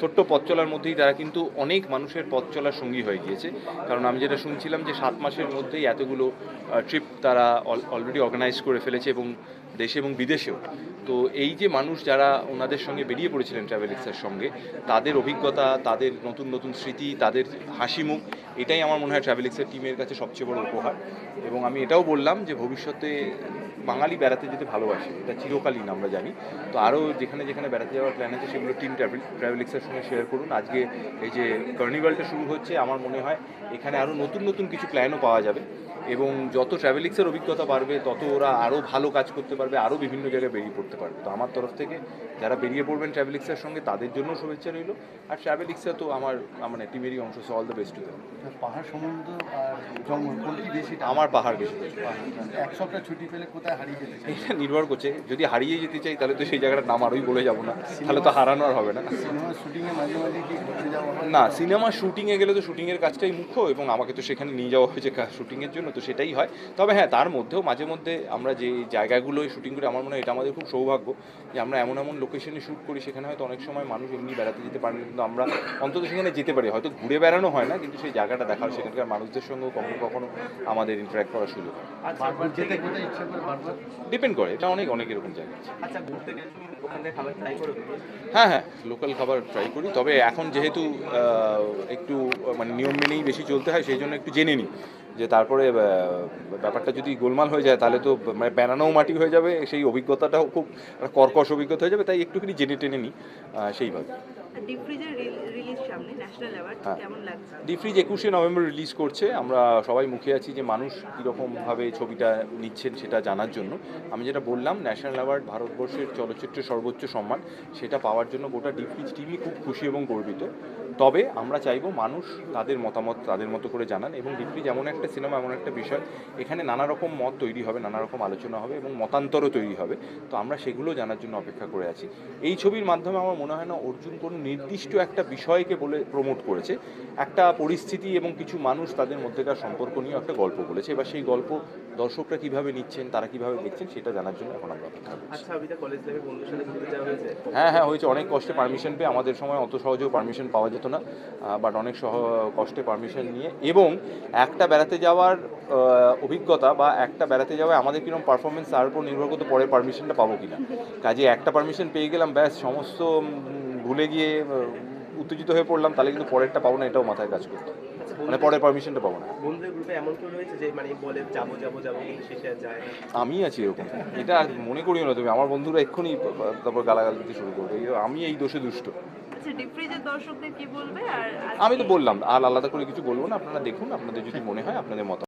ছোট্ট পথ চলার মধ্যেই তারা কিন্তু অনেক মানুষের পথ চলার সঙ্গী হয়ে গিয়েছে। কারণ আমি যেটা শুনছিলাম যে সাত মাসের মধ্যেই এতগুলো ট্রিপ তারা অলরেডি অর্গানাইজ করে ফেলেছে এবং দেশে এবং বিদেশেও। তো এই যে মানুষ যারা ওনাদের সঙ্গে বেরিয়ে পড়েছিলেন ট্রাভেলিক্সের সঙ্গে, তাদের অভিজ্ঞতা, তাদের নতুন নতুন স্মৃতি, তাদের হাসি মুখ, এটাই আমার মনে হয় ট্রাভেলিক্সের টিমের কাছে সবচেয়ে বড় উপহার। এবং আমি এটাও বললাম যে ভবিষ্যতে বাঙালি বেড়াতে যেতে ভালোবাসে, এটা চিরকালীন আমরা জানি। তো আরও যেখানে যেখানে বেড়াতে যাওয়ার প্ল্যান আছে, সেগুলো টিম ট্রাভেল ট্রাভেলিক্সের সঙ্গে শেয়ার করুন। আজকে এই যে কার্নিভালটা শুরু হচ্ছে, আমার মনে হয় এখানে আরও নতুন নতুন কিছু প্ল্যানও পাওয়া যাবে। এবং যত ট্রাভেলিক্সের অভিজ্ঞতা বাড়বে, তত ওরা আরও ভালো কাজ করতে পারবে। আরও বিভিন্ন জায়গায় বেরিয়ে পড়তে পারবে। তো আমার তরফ থেকে যারা বেরিয়ে পড়বেন ট্রাভেলিক্সের সঙ্গে তাদের জন্য শুভেচ্ছা রইল। আর ট্রাভেলিক্সে তো আমার মানে টিমেরই অংশ অল দ্য বেস্ট টু পাহাড় সমুদ্র আর জঙ্গল কোনটি বেশি? আমার পাহাড় বেশি। এক সপ্তাহ ছুটি পেলে কোথায় হারিয়ে যেতে এটা নির্ভর করছে যদি হারিয়ে যেতে চাই তাহলে তো সেই জায়গাটার নাম আরোই বলে যাব না। তাহলে তো হারানো আর হবে না। সিনেমার শুটিংয়ে মাঝে মাঝে কি ঘুরতে যাওয়া না সিনেমা শুটিংয়ে গেলে তো শুটিংয়ের কাজটাই মুখ্য এবং আমাকে তো সেখানে নিয়ে যাওয়া হয়েছে শুটিংয়ের জন্য তো সেটাই হয়। তবে হ্যাঁ তার মধ্যেও মাঝে মধ্যে আমরা যে জায়গাগুলোয় শুটিং করি আমার মনে হয় এটা আমাদের খুব সৌভাগ্য যে আমরা এমন এমন লোকেশনে শ্যুট করি সেখানে হয়তো অনেক সময় মানুষ এমনি বেড়াতে যেতে পারে না, কিন্তু আমরা অন্তত সেখানে যেতে পারি। হয়তো ঘুরে বেড়ানো হয় না কিন্তু সেই জায়গাটা দেখার সেখানকার মানুষদের সঙ্গেও কখনো কখনো আমাদের ইন্টারাক্ট করার সুযোগ বারবার যেতে কোথায় ইচ্ছে করে বারবার? ডিপেন্ড করে। এটা অনেক অনেক এরকম জায়গা আছে। আচ্ছা ঘুরতে গেলে তুমি ওখানে খাবার ট্রাই করো হ্যাঁ হ্যাঁ লোকাল খাবার ট্রাই করি। তবে এখন যেহেতু একটু মানে নিয়ম মেনেই বেশি চলতে হয় সেই জন্য একটু জেনে নিই। যে তারপরে ব্যাপারটা যদি গোলমাল হয়ে যায় তাহলে তো মানে বেড়ানোও মাটি হয়ে যাবে সেই অভিজ্ঞতাটাও খুব কর্কশ অভিজ্ঞতা হয়ে যাবে তাই একটুখানি জেনে টেনে নিই সেইভাবে। অ্যাওয়ার্ড হ্যাঁ। ডিফ্রিজ একুশে নভেম্বর রিলিজ করছে আমরা সবাই মুখে আছি যে মানুষ কীরকমভাবে ছবিটা নিচ্ছেন সেটা জানার জন্য। আমি যেটা বললাম ন্যাশনাল অ্যাওয়ার্ড ভারতবর্ষের চলচ্চিত্রের সর্বোচ্চ সম্মান সেটা পাওয়ার জন্য গোটা ডিফ্রিজ টিমই খুব খুশি এবং গর্বিত। তবে আমরা চাইব মানুষ তাদের মতামত তাদের মতো করে জানান এবং ডিফ্রিজ এমন একটা সিনেমা এমন একটা বিষয়। এখানে নানা রকম মত তৈরি হবে নানা রকম আলোচনা হবে এবং মতান্তরও তৈরি হবে। তো আমরা সেগুলো জানার জন্য অপেক্ষা করে আছি। এই ছবির মাধ্যমে আমার মনে হয় না অর্জুন কোনো নির্দিষ্ট একটা বিষয়কে বলে প্রমোট করেছে। একটা পরিস্থিতি এবং কিছু মানুষ তাদের মধ্যেকার সম্পর্ক নিয়ে একটা গল্প বলেছে। এবার সেই গল্প দর্শকরা কীভাবে নিচ্ছেন তারা কীভাবে দেখছেন সেটা জানার জন্য এখন আমরা অপেক্ষা করছি। আচ্ছা হ্যাঁ হ্যাঁ হয়েছে। অনেক কষ্টে পারমিশন পেয়ে আমাদের সময় অত সহজেও পারমিশন পাওয়া যেত না। বাট অনেক সহ কষ্টে পারমিশন নিয়ে এবং একটা বেড়াতে যাওয়ার অভিজ্ঞতা বা একটা বেড়াতে যাওয়ায় আমাদের কীরকম পারফরমেন্স তার উপর নির্ভর করতে পরে পারমিশনটা পাবো কিনা। কাজে একটা পারমিশন পেয়ে গেলাম ব্যাস সমস্ত ভুলে গিয়ে উত্তেজিত হয়ে পড়লাম তাহলে কিন্তু পরেরটা পাবো না এটাও মাথায় কাজ করতো। মানে পরের পারমিশনটা পাবো না। বন্ধুদের গ্রুপে এমন কেউ রয়েছে যে মানে বলে যাব যাব যাব কিন্তু শেষে আর যায় আমি আছি এরকম। এটা মনে করিও না তুমি আমার বন্ধুরা এক্ষুনি তারপর গালাগাল দিতে শুরু করবে। আমি এই দোষে দুষ্ট। আচ্ছা দর্শকদের কি বলবে? আর আমি তো বললাম আর আলাদা করে কিছু বলব না। আপনারা দেখুন আপনাদের যদি মনে হয় আপনাদের মত